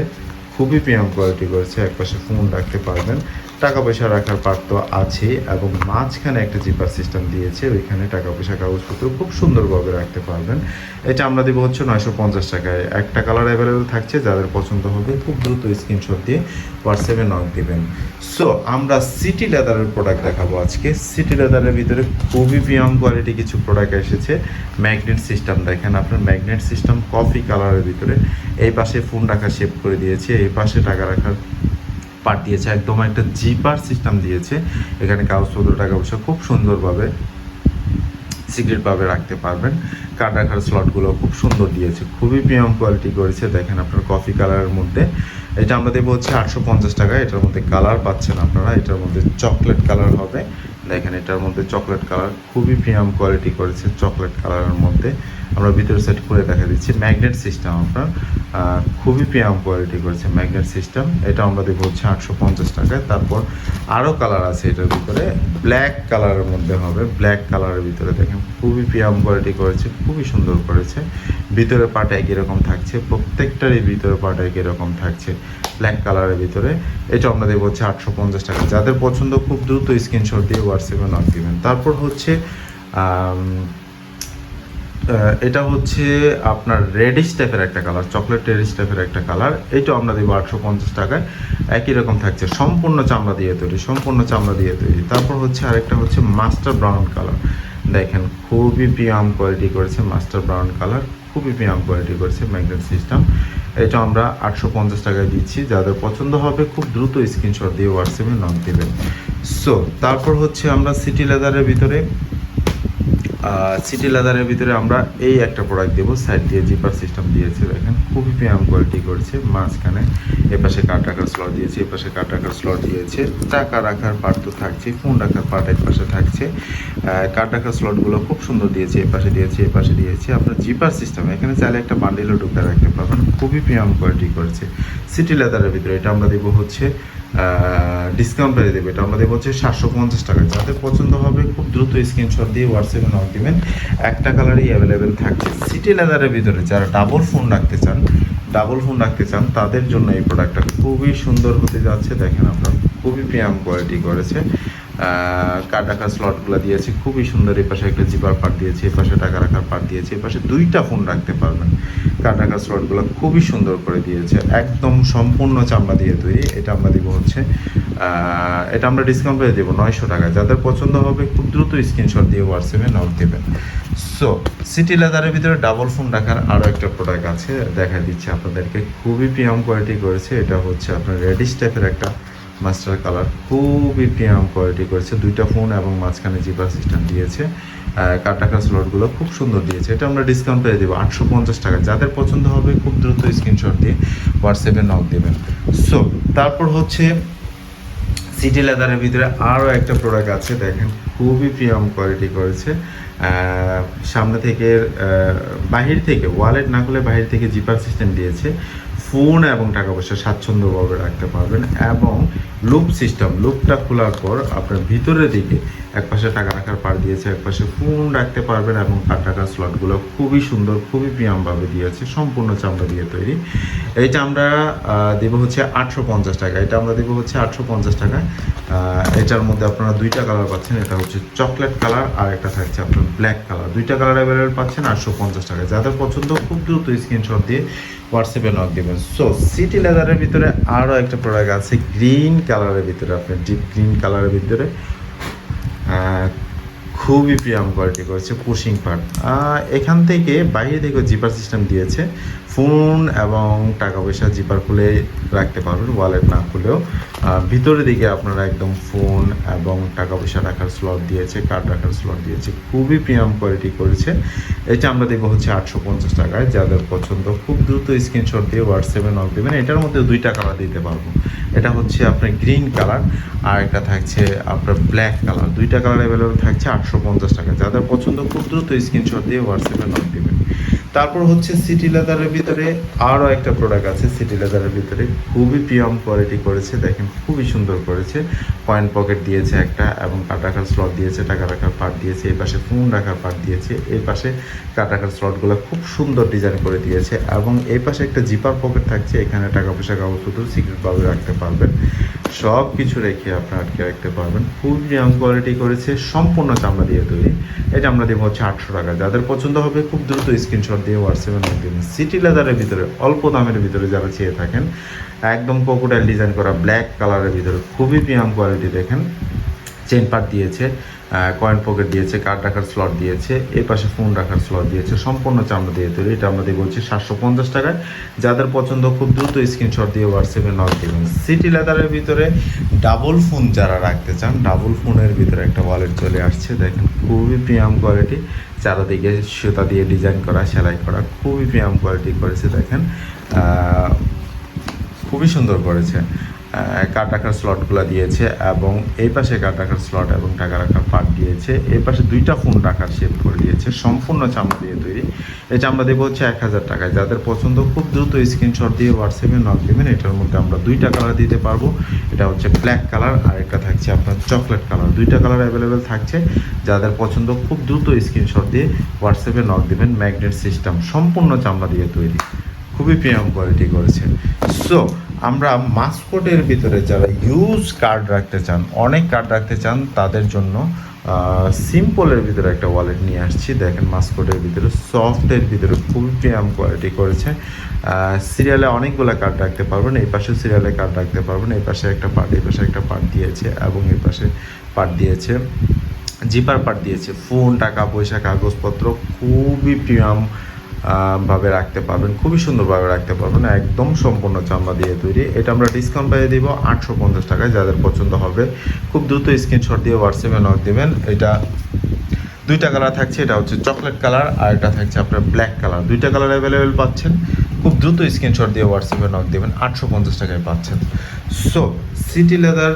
[SPEAKER 1] খুবই প্রিয়ম কোয়ালিটি করেছে এক পাশে ফোন রাখতে পারবেন। টাকা পয়সা রাখার পার্ট তো আছেই এবং মাঝখানে একটা জিপার সিস্টেম দিয়েছে, ওইখানে টাকা পয়সা কাগজপত্র খুব সুন্দরভাবে রাখতে পারবেন। এটা আমরা দেবো হচ্ছে নয়শো পঞ্চাশ টাকায়। একটা কালার অ্যাভেলেবেল থাকছে, যাদের পছন্দ হবে খুব দ্রুত স্ক্রিনশট দিয়ে হোয়াটসঅ্যাপে নক দিবেন। সো আমরা সিটি লেদারের প্রোডাক্ট দেখাবো আজকে। সিটি লেদারের ভিতরে খুবই প্রিয়ম কোয়ালিটি কিছু প্রোডাক্ট এসেছে। ম্যাগনেট সিস্টেম দেখেন আপনার ম্যাগনেট সিস্টেম কফি কালারের ভিতরে। এই পাশে ফোন রাখা শেপ করে দিয়েছে। এই পাশে টাকা রাখার পার্ট দিয়েছে, একদম একটা জিপার সিস্টেম দিয়েছে। এখানে কাগজ কাগজপত্র টাকা পয়সা খুব সুন্দরভাবে সিক্রেটভাবে রাখতে পারবেন। কার্ড রাখার স্লটগুলো খুব সুন্দর দিয়েছে, খুবই প্রিয়ম কোয়ালিটি করেছে। দেখেন আপনার কফি কালারের মধ্যে। এটা আমরা দেবো হচ্ছে আটশো পঞ্চাশ টাকা, এটার মধ্যে কালার পাচ্ছেন আপনারা, এটার মধ্যে চকলেট কালার হবে। দেখেন, এটার মধ্যে চকলেট কালার খুবই প্রিমিয়াম কোয়ালিটি করেছে চকলেট কালারের মধ্যে। আমরা ভিতরে সেট করে দেখা দিচ্ছি। ম্যাগনেট সিস্টেম আপনার খুবই প্রিমিয়াম কোয়ালিটি করেছে ম্যাগনেট সিস্টেম এটা আমরা দেবো হচ্ছে আটশো পঞ্চাশ টাকায়। তারপর আরও কালার আছে এটার ভিতরে। ব্ল্যাক কালারের মধ্যে হবে। ব্ল্যাক কালারের ভিতরে দেখেন, খুবই প্রিমিয়াম কোয়ালিটি করেছে, খুবই সুন্দর করেছে। ভিতরে পাটা একই রকম থাকছে, প্রত্যেকটারই ভিতরে পাটা একই রকম থাকছে। ব্ল্যাক কালারের ভিতরে। এটা দেবো হচ্ছে আটশো পঞ্চাশ টাকা। যাদের পছন্দ, খুব দ্রুত স্ক্রিনশট দিয়ে হোয়াটসঅ্যাপে নক দিবেন। তারপর হচ্ছে এটা হচ্ছে আপনার রেডিশ টাইপের একটা কালার চকলেট রেডিশ টাইপের একটা কালার এটা আমরা দেবো আটশো পঞ্চাশ টাকায়। একই রকম থাকছে। সম্পূর্ণ চামড়া দিয়ে তৈরি, সম্পূর্ণ চামড়া দিয়ে তৈরি। তারপর হচ্ছে আরেকটা হচ্ছে মাস্টার ব্রাউন কালার দেখেন, খুবই প্রিয়াম কোয়ালিটি করেছে মাস্টার ব্রাউন কালার খুবই প্রিয়াম কোয়ালিটি করেছে ম্যাগনেট সিস্টেম এটা আমরা আটশো পঞ্চাশ টাকায় দিচ্ছি। যাদের পছন্দ হবে, খুব দ্রুত স্ক্রিনশট দিয়ে হোয়াটসঅ্যাপে নক দেবেন। সো তারপর হচ্ছে আমরা সিটি লেদারের ভিতরে সিটি লাদারের ভিতরে আমরা এই একটা প্রোডাক্ট দেবো সাইড দিয়ে জিপার সিস্টেম দিয়েছে, দেখেন, খুবই প্রিয়াম কোয়ালিটি করছে, মাঝখানে এপাশে কাঠ রাখার স্লট দিয়েছে এপাশে কাঠ রাখার স্লট দিয়েছে টাকা রাখার পার্ট তো থাকছে ফোন রাখার পার্ট এক পাশে থাকছে কাঠ রাখার স্লটগুলো খুব সুন্দর দিয়েছে এপাশে দিয়েছে এপাশে দিয়েছে, আপনার জিপার সিস্টেম এখানে চাইলে একটা বান্ডিলও ঢুকে রাখতে পারবেন, খুবই প্রিয়াম কোয়ালিটি করছে। সিটি লেদারের ভিতরে এটা আমরা দেবো হচ্ছে ডিসকাউন্ট পেয়ে দেবে। এটা আমাদের দেবো হচ্ছে সাতশো পঞ্চাশ টাকা। যাদের পছন্দ হবে, খুব দ্রুত স্ক্রিনশট দিয়ে হোয়াটসঅ্যাপে নক দেবেন। একটা কালারই অ্যাভেলেবেল থাকছে। সিটি লেদারের ভিতরে যারা ডাবল ফোন রাখতে চান ডাবল ফোন রাখতে চান, তাদের জন্য এই প্রোডাক্টটা খুবই সুন্দর হতে যাচ্ছে। দেখেন আপনার, খুবই প্রিয়াম কোয়ালিটি করেছে। কার্ড রাখার স্লটগুলো দিয়েছে। খুবই সুন্দর এই পাশে একটা জিপার পার্ট দিয়েছে, এই পাশে টাকা রাখার পার্ট দিয়েছে, এই পাশে দুইটা ফোন রাখতে পারবেন। কার্ড রাখার স্লটগুলো খুবই সুন্দর করে দিয়েছে, একদম সম্পূর্ণ চামড়া দিয়ে তৈরি, এটা আমরা দিব হচ্ছে এটা আমরা ডিসকাউন্ট পেয়ে দেবো নয়শো টাকা যাদের পছন্দ হবে খুব দ্রুত স্ক্রিনশট দিয়ে হোয়াটসঅ্যাপে নক দেবেন। সো সিটি লেদারের ভিতরে ডাবল ফোন রাখার আরও একটা প্রোডাক্ট আছে দেখা দিচ্ছে আপনাদেরকে। খুবই প্রিয়াম কোয়ালিটি করেছে, এটা হচ্ছে আপনার রেডিশ টাইপের একটা মাস্টার কালার খুবই প্রিয়াম কোয়ালিটি করেছে। দুইটা ফোন এবং মাঝখানে জিপার সিস্টেম দিয়েছে কাট টাকার স্লটগুলো খুব সুন্দর দিয়েছে। এটা আমরা ডিসকাউন্ট পেয়ে দেবো আটশো পঞ্চাশ টাকা। যাদের পছন্দ হবে খুব দ্রুত স্ক্রিনশট দিয়ে হোয়াটসঅ্যাপে নক দেবেন। সো তারপর হচ্ছে সিটি লেদারের ভিতরে আরও একটা প্রোডাক্ট আছে, দেখেন, খুবই প্রিয়াম কোয়ালিটি করেছে। সামনে থেকে বাহির থেকে ওয়ালেট না খুলে বাহির থেকে জিপার সিস্টেম দিয়েছে। ফোন এবং টাকা পয়সা স্বাচ্ছন্দ্যভাবে রাখতে পারবেন এবং লুপ সিস্টেম লুপটা খোলার পর আপনার ভিতরের দিকে এক পাশে টাকা রাখার পার দিয়েছে, এক পাশে ফোন রাখতে পারবেন এবং কার টাকার স্লটগুলো খুবই সুন্দর, খুবই প্রিয়ামভাবে দিয়েছে, সম্পূর্ণ চামড়া দিয়ে তৈরি। এইটা আমরা দেবো হচ্ছে আটশো পঞ্চাশ টাকা। এটা আমরা দেবো হচ্ছে আটশো পঞ্চাশ টাকা। এটার মধ্যে আপনারা দুইটা কালার পাচ্ছেন, এটা হচ্ছে চকলেট কালার আর একটা থাকছে আপনার ব্ল্যাক কালার দুইটা কালার অ্যাভেলেবেল পাচ্ছেন আটশো পঞ্চাশ টাকা। যাদের পছন্দ, খুব দ্রুত স্ক্রিনশট দিয়ে হোয়াটসঅ্যাপে নক দেবেন। সো সিটি লেদারের ভিতরে আরও একটা প্রোডাক্ট আছে গ্রিন কালারের ভিতরে, আপনার ডিপ গ্রিন কালারের ভিতরে। খুবই প্রিয়াম কোয়ালিটি করেছে পুশিং পার্ট এখান থেকে বাইরে থেকে জিপার সিস্টেম দিয়েছে। ফোন এবং টাকা পয়সা জিপার খুলে রাখতে পারবেন ওয়ালেট না খুলেও। ভিতরের দিকে আপনারা একদম ফোন এবং টাকা পয়সা রাখার স্লট দিয়েছে কার্ড রাখার স্লট দিয়েছে। খুবই প্রিয়াম কোয়ালিটি করেছে। এটা আমরা দেখব হচ্ছে আটশো পঞ্চাশ টাকায়। যাদের পছন্দ, খুব দ্রুত স্ক্রিনশট দিয়ে হোয়াটসঅ্যাপে নক দেবেন। এটার মধ্যে দুইটা কালার দিতে পারব। এটা হচ্ছে আপনার গ্রিন কালার আর একটা থাকছে আপনার ব্ল্যাক কালার দুইটা কালার অ্যাভেলেবেল থাকছে আটশো পঞ্চাশ টাকা যাদের পছন্দ খুব দ্রুত স্ক্রিনশট দিয়ে হোয়াটসঅ্যাপে নক দেবেন। তারপর হচ্ছে সিটি লেদারের ভিতরে আরও একটা প্রোডাক্ট আছে সিটি লেদারের ভিতরে। খুবই প্রিয়ম কোয়ালিটি করেছে, দেখেন খুবই সুন্দর করেছে। কয়েন পকেট দিয়েছে একটা এবং কার্ড রাখার স্লট দিয়েছে, টাকা রাখার পার্ট দিয়েছে, এই পাশে ফোন রাখার পার্ট দিয়েছে, এই পাশে কার্ড রাখার স্লটগুলো খুব সুন্দর ডিজাইন করে দিয়েছে এবং এই পাশে একটা জিপার পকেট থাকছে, এখানে টাকা পয়সা কাগজ কাগজপত্র সিক্রেটভাবে রাখতে পারবেন। সব কিছু রেখে আপনি আটকে রাখতে পারবেন। খুব প্রিমিয়াম কোয়ালিটি করেছে, সম্পূর্ণ চামড়া দিয়ে তৈরি। এটা আমরা দেবো হচ্ছে আটশো টাকা। যাদের পছন্দ হবে, খুব দ্রুত স্ক্রিনশট দিয়ে হোয়াটসঅ্যাপে নোট দিন সিটি লেদারের ভিতরে, অল্প দামের ভিতরে যারা চেয়ে থাকেন, একদম পকুটাইল ডিজাইন করা ব্ল্যাক কালারের ভিতরে খুবই প্রিমিয়াম কোয়ালিটি দেখেন। চেন পার্ট দিয়েছে কয়েন পকেট দিয়েছে কার্ড রাখার স্লট দিয়েছে, এই পাশে ফোন রাখার স্লট দিয়েছে, সম্পূর্ণ চামড়া দিয়ে তৈরি। এটা আমরা দিয়ে বলছি সাতশো পঞ্চাশ টাকায়। যাদের পছন্দ খুব দ্রুত স্ক্রিনশট দিয়ে হোয়াটসঅ্যাপে নক দেবেন। সিটি লেদারের ভিতরে ডাবল ফোন যারা রাখতে চান ডাবল ফোনের ভিতরে একটা ওয়ালেট চলে আসছে। দেখেন, খুবই প্রিমিয়াম কোয়ালিটি চারদিকে সুতা দিয়ে ডিজাইন করা, সেলাই করা, খুবই প্রিয়াম কোয়ালিটি করেছে, দেখেন। খুবই সুন্দর করেছে। কার্ড রাখার স্লটগুলো দিয়েছে এবং এই পাশে কার্ড রাখার স্লট এবং টাকা রাখার পার্ট দিয়েছে। এই পাশে দুইটা ফোন রাখার শেপ করে দিয়েছে। সম্পূর্ণ চামড়া দিয়ে তৈরি। এই চামড়া দেবো হচ্ছে এক হাজার টাকায়। যাদের পছন্দ, খুব দ্রুত স্ক্রিনশট দিয়ে হোয়াটসঅ্যাপে নক দেবেন। এটার মধ্যে আমরা দুইটা কালার দিতে পারব। এটা হচ্ছে ব্ল্যাক কালার আর একটা থাকছে আপনার চকলেট কালার দুইটা কালার অ্যাভেলেবেল থাকছে। যাদের পছন্দ, খুব দ্রুত স্ক্রিনশট দিয়ে হোয়াটসঅ্যাপে নক দেবেন। ম্যাগনেট সিস্টেম সম্পূর্ণ চামড়া দিয়ে তৈরি। খুবই প্রিমিয়াম কোয়ালিটি করেছে। সো আমরা মাস্কটের ভিতরে যারা ইউজ কার্ড রাখতে চান অনেক কার্ড রাখতে চান তাদের জন্য সিম্পলের ভিতরে একটা ওয়ালেট নিয়ে আসছি। দেখেন মাস্কটের ভিতরে সফটের ভিতরে খুবই প্রিমিয়াম কোয়ালিটি করেছে। সিরিয়ালে অনেকগুলো কার্ড রাখতে পারবেন। এই পাশে সিরিয়ালে কার্ড রাখতে পারবেন। এই পাশে একটা পার্ট এই পাশে একটা পার্ট দিয়েছে এবং এই পাশে পার্ট দিয়েছে জিপার পার্ট দিয়েছে। ফোন টাকা পয়সা কাগজপত্র খুবই প্রিমিয়াম আহ, ভাবে রাখতে পারবেন, খুবই সুন্দরভাবে রাখতে পারবেন, একদম সম্পূর্ণ চামড়া দিয়ে তৈরি। এটা আমরা ডিসকাউন্ট পাইয়ে দিব আটশো পঞ্চাশ টাকায়, যাদের পছন্দ হবে। খুব দ্রুত স্ক্রিনশট দিয়ে হোয়াটসঅ্যাপে নক দেবেন। এটা দুইটা কালার থাকছে, এটা হচ্ছে চকলেট কালার আর এটা থাকছে আপনার ব্ল্যাক কালার দুইটা কালার অ্যাভেলেবেল পাচ্ছেন, খুব দ্রুত স্ক্রিনশট দিয়ে হোয়াটসঅ্যাপে নক দেবেন, আটশো পঞ্চাশ টাকায় পাচ্ছেন। সো সিটি লেদার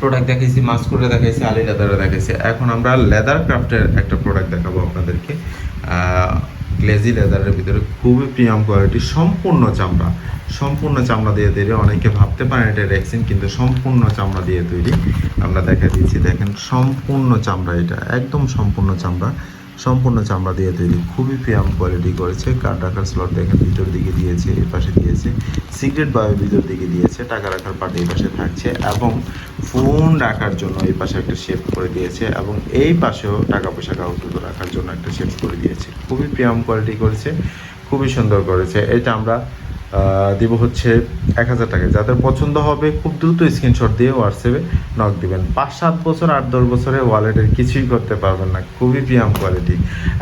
[SPEAKER 1] প্রোডাক্ট দেখাইছি মাস্কুরে দেখাইছি, আলি লেদারে দেখাইছি। এখন আমরা লেদার ক্রাফটের একটা প্রোডাক্ট দেখাবো আপনাদেরকে। গ্লেজি লেদারের ভিতরে খুবই প্রিয়াম কোয়ালিটি সম্পূর্ণ চামড়া। সম্পূর্ণ চামড়া দিয়ে তৈরি। অনেকে ভাবতে পারেন এটা রেক্সিন কিন্তু সম্পূর্ণ চামড়া দিয়ে তৈরি। আমরা দেখা দিচ্ছি, দেখেন, সম্পূর্ণ চামড়া এটা। একদম সম্পূর্ণ চামড়া। সম্পূর্ণ চামড়া দিয়ে তৈরি। খুবই প্রিয়াম কোয়ালিটি করেছে। কার্ড রাখার স্লট দেখেন, ভিতর দিকে দিয়েছে, এ পাশে দিয়েছে। সিগারেট বায়ো ভিতর দিকে দিয়েছে, টাকা রাখার পার্ট এই পাশে থাকছে এবং ফোন রাখার জন্য এই পাশে একটা শেপ করে দিয়েছে এবং এই পাশেও টাকা পয়সা কাগজপত্র রাখার জন্য একটা শেপ করে দিয়েছে। খুবই প্রিয়াম কোয়ালিটি করেছে, খুবই সুন্দর করেছে। এটা আমরা দিব হচ্ছে এক হাজার টাকা। যাদের পছন্দ হবে, খুব দ্রুত স্ক্রিনশট দিয়ে হোয়াটসঅ্যাপে নক দিবেন। পাঁচ, সাত বছর, আট, দশ বছরে ওয়ালেটের কিছুই করতে পারবেন না। খুবই প্রিয়াম কোয়ালিটি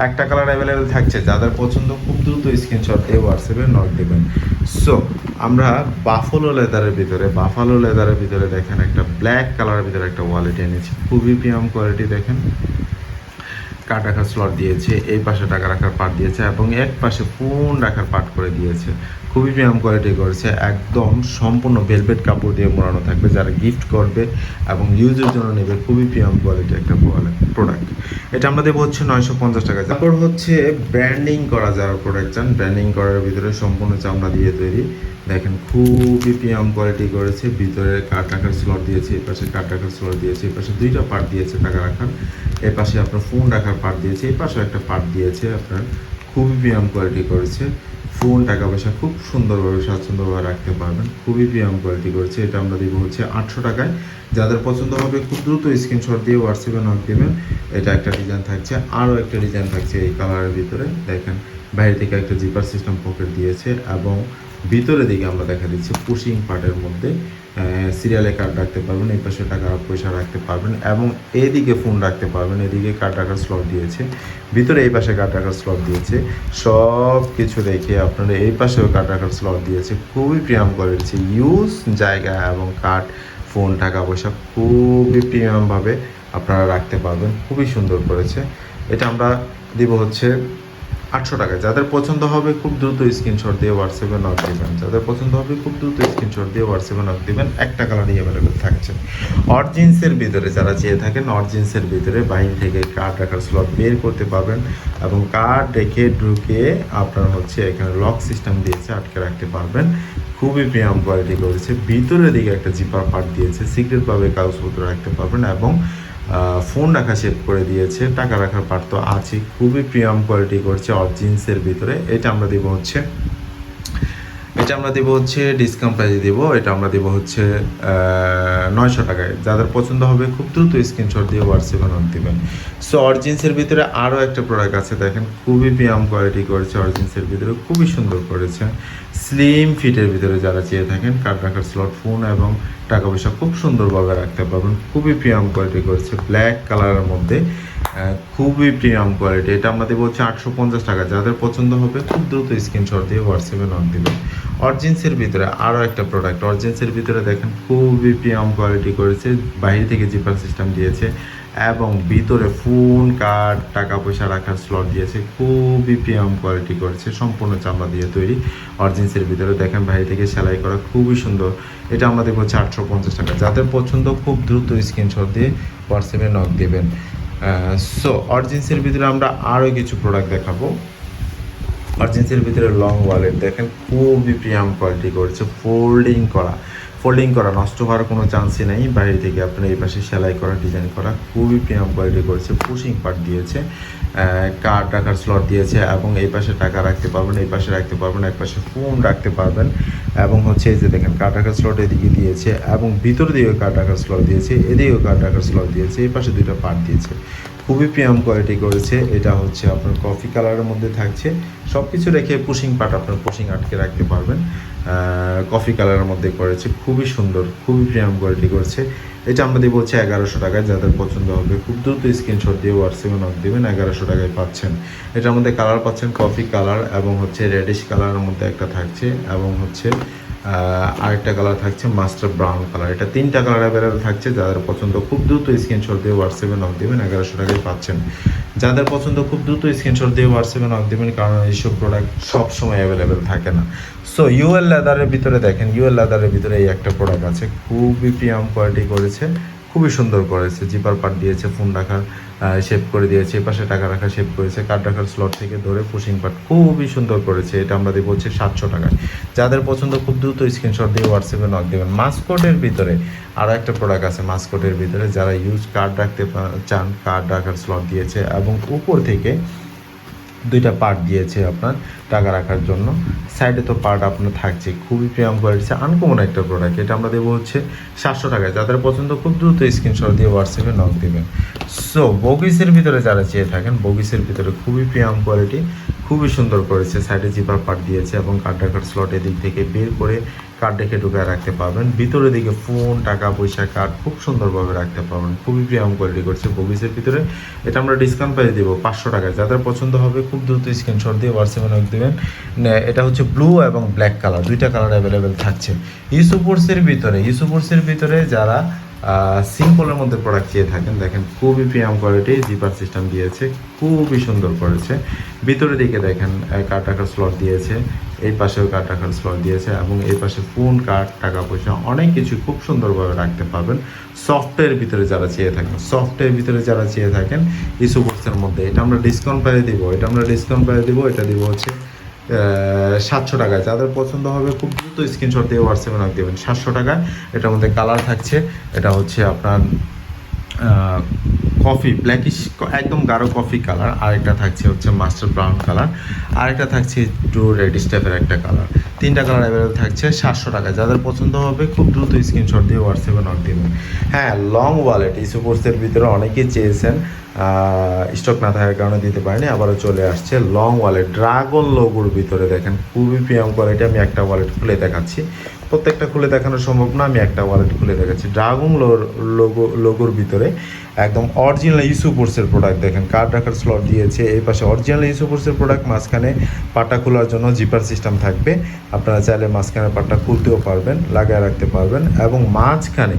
[SPEAKER 1] একটা কালার অ্যাভেলেবেল থাকছে। যাদের পছন্দ, খুব দ্রুত স্ক্রিনশট দিয়ে হোয়াটসঅ্যাপে নক দেবেন। সো আমরা বাফালো লেদারের ভিতরে বাফালো লেদারের ভিতরে দেখেন একটা ব্ল্যাক কালারের ভিতরে একটা ওয়ালেট এনেছি। খুবই প্রিয়াম কোয়ালিটি দেখেন। কার্ড রাখার স্লট দিয়েছে, এই পাশে টাকা রাখার পার্ট দিয়েছে এবং এক পাশে ফোন রাখার পার্ট করে দিয়েছে। খুবই প্রিমিয়াম কোয়ালিটি করেছে। একদম সম্পূর্ণ ভেলভেট কাপড় দিয়ে মোড়ানো থাকবে, যারা গিফট করবে এবং ইউজের জন্য নেবে, খুবই প্রিমিয়াম কোয়ালিটি একটা প্রোডাক্ট এটা আমরা দেবো হচ্ছে নয়শো পঞ্চাশ টাকা। তারপর হচ্ছে ব্র্যান্ডিং করা, যারা প্রোডাক্ট চান ব্র্যান্ডিং করার ভিতরে সম্পূর্ণ চামড়া দিয়ে তৈরি। দেখেন খুবই প্রিমিয়াম কোয়ালিটি করেছে, ভিতরে কার্ড রাখার স্লট দিয়েছে, এই পাশে কার্ড রাখার স্লট দিয়েছে, এই পাশে দুইটা পার্ট দিয়েছে টাকা রাখার। এই পাশে আপনার ফোন রাখার পার্ট দিয়েছে, এই পাশে একটা পার্ট দিয়েছে আপনার। খুবই প্রিমিয়াম কোয়ালিটি করেছে। ফোন টাকা পয়সা খুব সুন্দরভাবে, স্বাচ্ছন্দ্যভাবে রাখতে পারবেন। খুবই প্রিয়াম কোয়ালিটি করছে। এটা আমরা দিব হচ্ছে আটশো টাকায়। যাদের পছন্দ হবে, খুব দ্রুত স্ক্রিনশট দিয়ে হোয়াটসঅ্যাপে নক দেবেন। এটা একটা ডিজাইন থাকছে। আরও একটা ডিজাইন থাকছে এই কালারের ভিতরে। দেখেন, বাইরে থেকে একটা জিপার সিস্টেম পকেট দিয়েছে এবং ভিতরে দিকে আমরা দেখা দিচ্ছি পুশিং পার্টের মধ্যে। সিরিয়ালে কার্ড রাখতে পারবেন, এই পাশে টাকা পয়সা রাখতে পারবেন এবং এদিকে ফোন রাখতে পারবেন, এদিকে কার্ড রাখার স্লট দিয়েছে, ভিতরে এই পাশে কার্ড রাখার স্লট দিয়েছে, সব কিছু রেখে আপনারা এই পাশেও কার্ড রাখার স্লট দিয়েছে, খুবই প্রিয়াম কোয়ালিটি ইউজ জায়গা এবং কার্ড ফোন টাকা পয়সা খুবই প্রিমিয়ামভাবে আপনারা রাখতে পারবেন, খুবই সুন্দর করেছে। এটা আমরা দিব হচ্ছে আটশো টাকা যাদের পছন্দ হবে খুব দ্রুত স্ক্রিনশট দিয়ে হোয়াটসঅ্যাপে নক দেবেন। যাদের পছন্দ হবে খুব দ্রুত স্ক্রিনশট দিয়ে হোয়াটসঅ্যাপে নক দেবেন। একটা কালারই অ্যাভেলেবেল থাকছে। অরজিন্সের ভিতরে যারা চেয়ে থাকেন অরজিন্সের ভিতরে বাহির থেকে কার্ড রাখার স্লট বের করতে পারবেন এবং কার্ড রেখে ঢুকে আপনার হচ্ছে এখানে লক সিস্টেম দিয়েছে, আটকে রাখতে পারবেন। খুবই প্রিয়াম কোয়ালিটি করেছে। ভিতরের দিকে একটা জিপার পার্ট দিয়েছে। সিক্রেটভাবে কাগজপত্র রাখতে পারবেন এবং ফোন রাখা সেভ করে দিয়েছে, টাকা রাখার পার্ট তো আছে খুবই প্রিয়াম কোয়ালিটি করছে অরজিন্সের ভিতরে। এটা আমরা দেবো হচ্ছে, এটা আমরা দেবো হচ্ছে ডিসকাউন্ট প্রাইজে দেবো, এটা আমরা দেবো হচ্ছে নয়শো টাকায়। যাদের পছন্দ হবে খুব দ্রুত স্ক্রিনশট দিয়ে হোয়াটসঅ্যাপে নোট দেবেন। সো অরজিন্সের ভিতরে আরও একটা প্রোডাক্ট আছে, দেখেন, খুবই প্রিয়াম কোয়ালিটি করেছে অরজিন্সের ভিতরে, খুবই সুন্দর করেছে। স্লিম ফিটের ভিতরে যারা চেয়ে থাকেন, কার্ড রাখার স্লট ফোন এবং টাকা পয়সা খুব সুন্দরভাবে রাখতে পারবেন। খুবই প্রিয়াম কোয়ালিটি করেছে। ব্ল্যাক কালারের মধ্যে খুবই প্রিয়াম কোয়ালিটি এটা আমাদের বলছে আটশো পঞ্চাশ টাকা। যাদের পছন্দ হবে খুব দ্রুত স্ক্রিনশট দিয়ে হোয়াটসঅ্যাপে নক দেবেন। অরজিন্সের ভিতরে আরও একটা প্রোডাক্ট অরজিন্সের ভিতরে দেখেন খুবই প্রিয়াম কোয়ালিটি করেছে। বাইরে থেকে জিপার সিস্টেম দিয়েছে এবং ভিতরে ফোন কার্ড টাকা পয়সা রাখার স্লট দিয়েছে। খুবই প্রিমিয়াম কোয়ালিটি করেছে। সম্পূর্ণ চামড়া দিয়ে তৈরি। অরজিন্সের ভিতরে দেখেন বাইরে থেকে সেলাই করা খুবই সুন্দর। এটা আমরা দেখব আটশো পঞ্চাশ টাকা। যাদের পছন্দ, খুব দ্রুত স্ক্রিনশট দিয়ে হোয়াটসঅ্যাপে নক দেবেন। সো অরজিন্সের ভিতরে আমরা আরও কিছু প্রোডাক্ট দেখাবো। অরজিন্সের ভিতরে লং ওয়ালেট দেখেন, খুবই প্রিয়াম কোয়ালিটি করেছে। ফোল্ডিং করা। ফোল্ডিং করা, নষ্ট হওয়ার কোনো চান্সই নেই। বাইরে থেকে আপনার এই পাশে সেলাই করা ডিজাইন করা খুবই প্রিয়াম কোয়ালিটি করেছে পুশিং পার্ট দিয়েছে কার্ড রাখার স্লট দিয়েছে এবং এই পাশে টাকা রাখতে পারবেন, এই পাশে রাখতে পারবেন, এক পাশে ফোন রাখতে পারবেন এবং হচ্ছে এই যে দেখেন কার্ড রাখার স্লট এদিকে দিয়েছে এবং ভিতর দিকেও কার্ড রাখার স্লট দিয়েছে, এদিকেও কার্ড রাখার স্লট দিয়েছে, এই পাশে দুইটা পার্ট দিয়েছে। খুবই প্রিয়াম কোয়ালিটি করেছে, এটা হচ্ছে আপনার কফি কালারের মধ্যে থাকছে। সব কিছু রেখে পুশিং পার্ট আপনার পুশিং আটকে রাখতে পারবেন। কফি কালারের মধ্যে করেছে। খুবই সুন্দর, খুবই প্রিয়াম কোয়ালিটি করেছে। এটা আমরা দিব হচ্ছে এগারোশো টাকায়, যাদের পছন্দ হবে খুব দ্রুত স্ক্রিনশট দিয়ে হোয়াটসঅ্যাপে নক দেবেন, এগারোশো টাকায় পাচ্ছেন। এটার মধ্যে কালার পাচ্ছেন কফি কালার এবং হচ্ছে রেডিশ কালারের মধ্যে একটা থাকছে এবং হচ্ছে আরেকটা কালার থাকছে মাস্টার ব্রাউন কালার এটা তিনটা কালার অ্যাভেলেবেল থাকছে, যাদের পছন্দ খুব দ্রুত স্ক্রিনশট দিয়ে হোয়াটসঅ্যাপে নক দেবেন, এগারোশো টাকায় পাচ্ছেন। যাদের পছন্দ খুব দ্রুত স্ক্রিনশট দিয়ে হোয়াটসঅ্যাপে নক দেবেন, কারণ এইসব প্রোডাক্ট সবসময় অ্যাভেলেবেল থাকে না। সো ইউএল লেদারের ভিতরে দেখেন ইউএল লেদারের ভিতরে এই একটা প্রোডাক্ট আছে, খুবই প্রিয়াম কোয়ালিটি করেছে, খুবই সুন্দর করেছে জিপার পার্ট দিয়েছে ফোন রাখার শেপ করে দিয়েছে এপাশে টাকা রাখা শেপ করেছে কার্ড রাখার স্লট থেকে ধরে পুশিং পার্ট খুবই সুন্দর করেছে, এটা আমরা দেবো হচ্ছে সাতশো টাকায়। যাদের পছন্দ খুব দ্রুত স্ক্রিনশট দিয়ে হোয়াটসঅ্যাপে নক দেবেন। মাস্কটের ভিতরে আরও একটা প্রোডাক্ট আছে মাস্কটের ভিতরে, যারা ইউজ কার্ড রাখতে চান কার্ড রাখার স্লট দিয়েছে এবং উপর থেকে দুইটা পার্ট দিয়েছে আপনার টাকা রাখার জন্য। সাইডে তো পার্ট আপনার থাকছে, খুবই প্রিয়াম কোয়ালিটি আনকমন একটা প্রোডাক্ট এটা আমরা দেবো হচ্ছে সাতশো টাকায়। যাদের পছন্দ, খুব দ্রুত স্ক্রিনশট দিয়ে হোয়াটসঅ্যাপে নক দেবেন। সো বগিসের ভিতরে যারা চেয়ে থাকেন, বগিসের ভিতরে খুবই প্রিয়াম কোয়ালিটি খুবই সুন্দর করেছে। সাইডে জিপার পার্ট দিয়েছে এবং রাখার স্লট এদিক থেকে বের করে কার্ড রেখে ঢুকে রাখতে পারবেন। ভিতরে দিকে ফোন টাকা, পয়সা কার্ড খুব সুন্দরভাবে রাখতে পারবেন। খুবই প্রিয়াম কোয়ালিটি করছে বগিসের ভিতরে। এটা আমরা ডিসকাউন্ট পাইয়ে দেবো পাঁচশো টাকায় যাদের পছন্দ হবে খুব দ্রুত স্ক্রিনশট দিয়ে হোয়াটসঅ্যাপে নক দেবেন। এটা হচ্ছে ব্লু এবং ব্ল্যাক কালার দুইটা কালার অ্যাভেলেবেল থাকছে। ইসুপোর্সের ভিতরে ইউসুপোর্সের ভিতরে যারা সিম্পলের মধ্যে প্রোডাক্ট চেয়ে থাকেন। দেখেন, খুবই প্রিয়াম কোয়ালিটি জিপার সিস্টেম দিয়েছে, খুবই সুন্দর করেছে। ভিতরের দিকে দেখেন কার্ড রাখার স্লট দিয়েছে, এই পাশেও কার্ড রাখার স্লট দিয়েছে এবং এই পাশে ফোন কার্ড টাকা পয়সা অনেক কিছু খুব সুন্দরভাবে রাখতে পারবেন। সফটওয়্যার ভিতরে যারা চেয়ে থাকেন সফটওয়্যার ভিতরে যারা চেয়ে থাকেন ইস্যু বক্সের মধ্যে, এটা আমরা ডিসকাউন্ট পেয়ে দিব, এটা আমরা ডিসকাউন্ট পেয়ে দিব, এটা দিব হচ্ছে সাতশো টাকায়। যাদের পছন্দ হবে খুব দ্রুত স্ক্রিনশট দিয়ে হোয়াটসঅ্যাপে নক দেবেন। সাতশো টাকায় এটার মধ্যে কালার থাকছে। এটা হচ্ছে আপনার কফি ব্ল্যাকিশ একদম গাঢ় কফি কালার আরেকটা থাকছে হচ্ছে মাস্টার ব্রাউন কালার আরেকটা থাকছে একটু রেডিশ টাইপের একটা কালার তিনটা কালার অ্যাভেলেবেল থাকছে, সাতশো টাকা। যাদের পছন্দ হবে, খুব দ্রুত স্ক্রিনশট দিয়ে হোয়াটসঅ্যাপে নক দেবেন। হ্যাঁ লং ওয়ালেট ইস্যুপোর্সের ভিতরে অনেকেই চেয়েছেন স্টক না থাকার কারণে দিতে পারিনি, আবারও চলে আসছে লং ওয়ালেট ড্রাগন লোগোর ভিতরে দেখেন, খুবই প্রিয়াম কোয়ালিটি আমি একটা ওয়ালেট খুলে দেখাচ্ছি। প্রত্যেকটা খুলে দেখানো সম্ভব না, আমি একটা ওয়ালেট খুলে দেখাচ্ছি। ড্রাগন লোগো লোগোর ভিতরে একদম অরিজিনাল ইস্যুপোর্সের প্রোডাক্ট দেখেন কার্ড রাখার স্লট দিয়েছে, এই পাশে অরিজিনাল ইস্যুপোর্সের প্রোডাক্ট মাঝখানে পাটা খোলার জন্য জিপার সিস্টেম থাকবে। আপনারা চাইলে মাঝখানে পাটটা খুলতেও পারবেন, লাগায় রাখতে পারবেন এবং মাঝখানে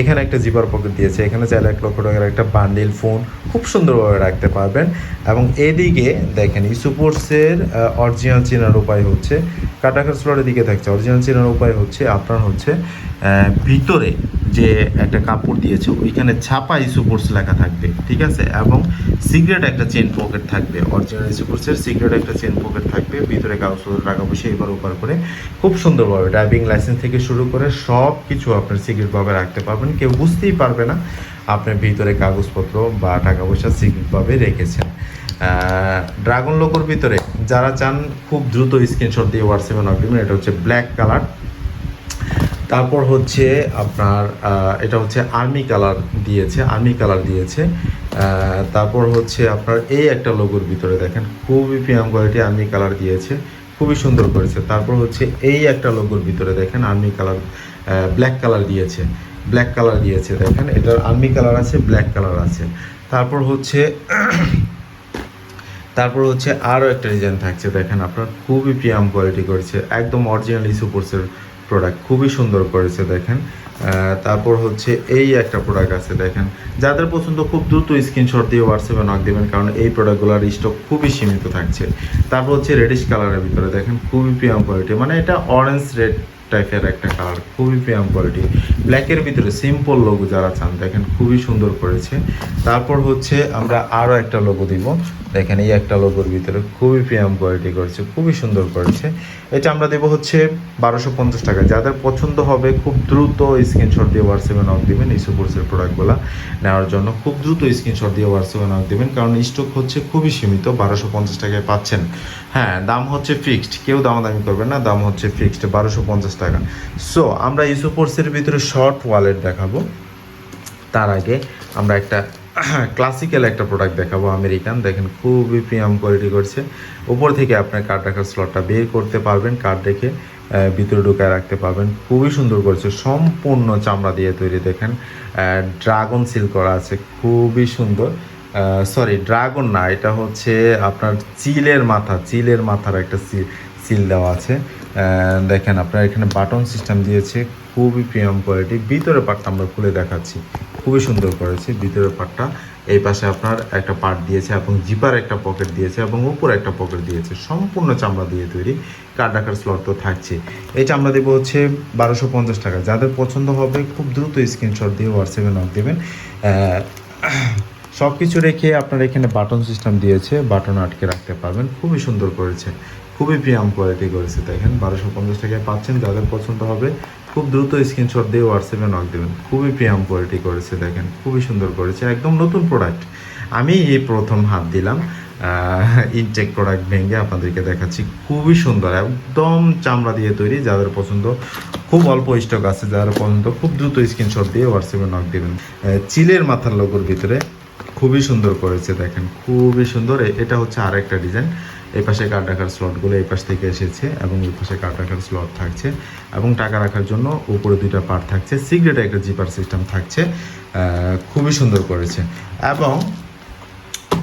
[SPEAKER 1] এখানে একটা জিপার পকেট দিয়েছে, এখানে চাইলে এক লক্ষ টাকার একটা বান্ডিল ফোন খুব সুন্দরভাবে রাখতে পারবেন। এবং এদিকে দেখেন, ইসুপোর্টসের অরিজিনাল চেনার উপায় হচ্ছে কাটাকার স্লটের দিকে থাকছে, অরিজিনাল চেনার উপায় হচ্ছে, আপনার হচ্ছে ভিতরে যে একটা কাপড় দিয়েছে, ওইখানে ছাপা ইস্যুপোর্স লেখা থাকবে, ঠিক আছে? এবং সিগারেট একটা চেন পকেট থাকবে অরিজিনাল ইস্যুপোর্সের সিগারেট একটা চেন পকেট থাকবে, ভিতরে কাগজপত্র টাকা পয়সা এবার ওপার করে খুব সুন্দরভাবে ড্রাইভিং লাইসেন্স থেকে শুরু করে সব কিছু আপনার সিগারেটভাবে রাখতে পারবেন। কেউ বুঝতেই পারবে না আপনি ভিতরে কাগজপত্র বা টাকা পয়সা সিগারেটভাবে রেখেছেন। ড্রাগন লোকোর ভিতরে যারা চান, খুব দ্রুত স্ক্রিনশট দিয়ে হোয়াটসঅ্যাপে নক এটা হচ্ছে ব্ল্যাক কালার তারপর হচ্ছে আপনার এটা হচ্ছে আর্মি কালার দিয়েছে আর্মি কালার দিয়েছে। তারপর হচ্ছে আপনার এই একটা লোগোর ভিতরে দেখেন, খুবই প্রিয়াম কোয়ালিটি আর্মি কালার দিয়েছে, খুবই সুন্দর করেছে। তারপর হচ্ছে এই একটা লোগোর ভিতরে দেখেন আর্মি কালার ব্ল্যাক কালার দিয়েছে ব্ল্যাক কালার দিয়েছে। দেখেন, এটার আর্মি কালার আছে ব্ল্যাক কালার আছে। তারপর হচ্ছে তারপর হচ্ছে আরও একটা ডিজাইন থাকছে। দেখেন, আপনার খুবই প্রিয়াম কোয়ালিটি করেছে, একদম অরিজিনাল ইস্যুপোর্সের প্রোডাক্ট খুবই সুন্দর করেছে দেখেন। তারপর হচ্ছে এই একটা প্রোডাক্ট আছে দেখেন। যাদের পছন্দ খুব দ্রুত স্ক্রিনশট দিয়ে হোয়াটসঅ্যাপে নক দেবেন, কারণ এই প্রোডাক্টগুলোর স্টক খুবই সীমিত থাকছে। তারপর হচ্ছে রেডিশ কালারের ভিতরে দেখেন, খুবই প্রিয়াম কোয়ালিটি মানে এটা অরেঞ্জ রেড টাইপের একটা কালার খুবই প্রিয়াম কোয়ালিটি ব্ল্যাকের ভিতরে সিম্পল লোগো যারা চান, দেখেন খুবই সুন্দর করেছে। তারপর হচ্ছে আমরা আরও একটা লোগো দিব। দেখেন এই একটা লোগোর ভিতরে খুবই প্রিয়াম কোয়ালিটি করেছে, খুবই সুন্দর করেছে। এটা আমরা দেবো হচ্ছে বারোশো পঞ্চাশ টাকা। যাদের পছন্দ হবে, খুব দ্রুত স্ক্রিনশট দিয়ে হোয়াটসঅ্যাপে নক দেবেন এই সুপোর্সের প্রোডাক্টগুলো নেওয়ার জন্য। খুব দ্রুত স্ক্রিনশট দিয়ে হোয়াটসঅ্যাপে নক দেবেন, কারণ স্টক হচ্ছে খুবই সীমিত, বারোশো পঞ্চাশ টাকায় পাচ্ছেন। হ্যাঁ দাম হচ্ছে ফিক্সড কেউ দামাদামি করবেন না, দাম হচ্ছে ফিক্সড বারোশো পঞ্চাশ টাকা। সো আমরা ইসুপোর্সের ভিতরে শর্ট ওয়ালেট দেখাবো। তার আগে আমরা একটা ক্লাসিক্যাল একটা প্রোডাক্ট দেখাবো আমেরিকান দেখেন, খুবই প্রিমিয়াম কোয়ালিটি করছে। উপর থেকে আপনার কার্ড রাখার স্লটটা বের করতে পারবেন কার্ড রেখে ভিতরে ঢুকায় রাখতে পারবেন। খুবই সুন্দর করেছে, সম্পূর্ণ চামড়া দিয়ে তৈরি, দেখেন। ড্রাগন সিল করা আছে, খুবই সুন্দর। সরি ড্রাগন না, এটা হচ্ছে আপনার চিলের মাথা, চিলের মাথার একটা সিল দেওয়া আছে। দেখেন, আপনার এখানে বাটন সিস্টেম দিয়েছে, খুবই প্রিমিয়াম কোয়ালিটি ভিতরে পার্টটা আমরা খুলে দেখাচ্ছি। খুবই সুন্দর করেছে, ভিতরের পার্টটা এই পাশে আপনার একটা পার্ট দিয়েছে এবং জিপার একটা পকেট দিয়েছে এবং উপরে একটা পকেট দিয়েছে। সম্পূর্ণ চামড়া দিয়ে তৈরি। কার্ড রাখার স্লট তো থাকছে। এই চামড়া দেবো হচ্ছে বারোশো পঞ্চাশ টাকা। যাদের পছন্দ হবে, খুব দ্রুত স্ক্রিনশট দিয়ে হোয়াটসঅ্যাপে নক দেবেন। সব কিছু রেখে আপনার এখানে বাটন সিস্টেম দিয়েছে, বাটন আটকে রাখতে পারবেন। খুবই সুন্দর করেছে। খুবই প্রিয়াম কোয়ালিটি করেছে, দেখেন। বারোশো পঞ্চাশ টাকায় পাচ্ছেন, যাদের পছন্দ হবে, খুব দ্রুত স্ক্রিনশট দিয়ে হোয়াটসঅ্যাপে নক দেবেন। খুবই প্রিয়াম কোয়ালিটি করেছে, দেখেন। খুবই সুন্দর করেছে, একদম নতুন প্রোডাক্ট আমি এই প্রথম হাত দিলাম ইনটেক প্রোডাক্ট ভেঙে আপনাদেরকে দেখাচ্ছি। খুবই সুন্দর, একদম চামড়া দিয়ে তৈরি, যাদের পছন্দ, খুব অল্প স্টক আছে, যাদের পছন্দ, খুব দ্রুত স্ক্রিনশট দিয়ে হোয়াটসঅ্যাপে নক দেবেন। চিলের মাথার লোগোর ভিতরে খুবই সুন্দর করেছে, দেখেন। খুবই সুন্দর। এটা হচ্ছে আর একটা ডিজাইন। এই পাশে কার্ড রাখার স্লটগুলো এই পাশ থেকে এসেছে এবং এই পাশে কার্ড রাখার স্লট থাকছে এবং টাকা রাখার জন্য উপরে দুইটা পার্ট থাকছে। সিগ্রেটে একটা জিপার সিস্টেম থাকছে। খুবই সুন্দর করেছে। এবং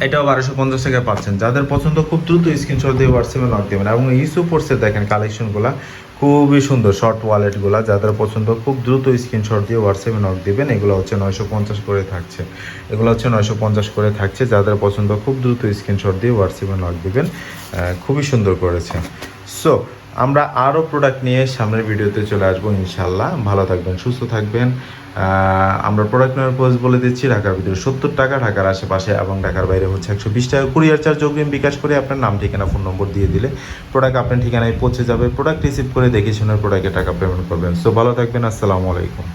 [SPEAKER 1] এটাও বারোশো পঞ্চাশ টাকায় পাচ্ছেন। যাদের পছন্দ, খুব দ্রুত স্ক্রিনশট দিয়ে হোয়াটসঅ্যাপে নক দেবেন। এবং ইস্যু ফোর্সের দেখেন কালেকশনগুলো খুবই সুন্দর শর্ট ওয়ালেটগুলো যাদের পছন্দ, খুব দ্রুত স্ক্রিনশট দিয়ে হোয়াটসঅ্যাপে নক দেবেন। এগুলো হচ্ছে নয়শো পঞ্চাশ করে থাকছে। এগুলো হচ্ছে নয়শো পঞ্চাশ করে থাকছে। যাদের পছন্দ, খুব দ্রুত স্ক্রিনশট দিয়ে হোয়াটসঅ্যাপে নক দেবেন। খুবই সুন্দর করেছে। সো আমরা আরও প্রোডাক্ট নিয়ে সামনের ভিডিওতে চলে আসব ইনশাল্লাহ ভালো থাকবেন, সুস্থ থাকবেন। আমরা প্রোডাক্ট নেওয়ার পোস্ট বলে দিচ্ছি, ঢাকার ভিতরে সত্তর টাকা, ঢাকার আশেপাশে এবং ঢাকার বাইরে হচ্ছে একশো বিশ টাকা। কুরিয়ার চার্জ অগ্রিম বিকাশ করে আপনার নাম, ঠিকানা ফোন নম্বর দিয়ে দিলে প্রোডাক্ট আপনার ঠিকানায় পৌঁছে যাবে। প্রোডাক্ট রিসিভ করে দেখে শুনে প্রোডাক্টে টাকা পেমেন্ট করবেন। সো ভালো থাকবেন, আসসালামু আলাইকুম।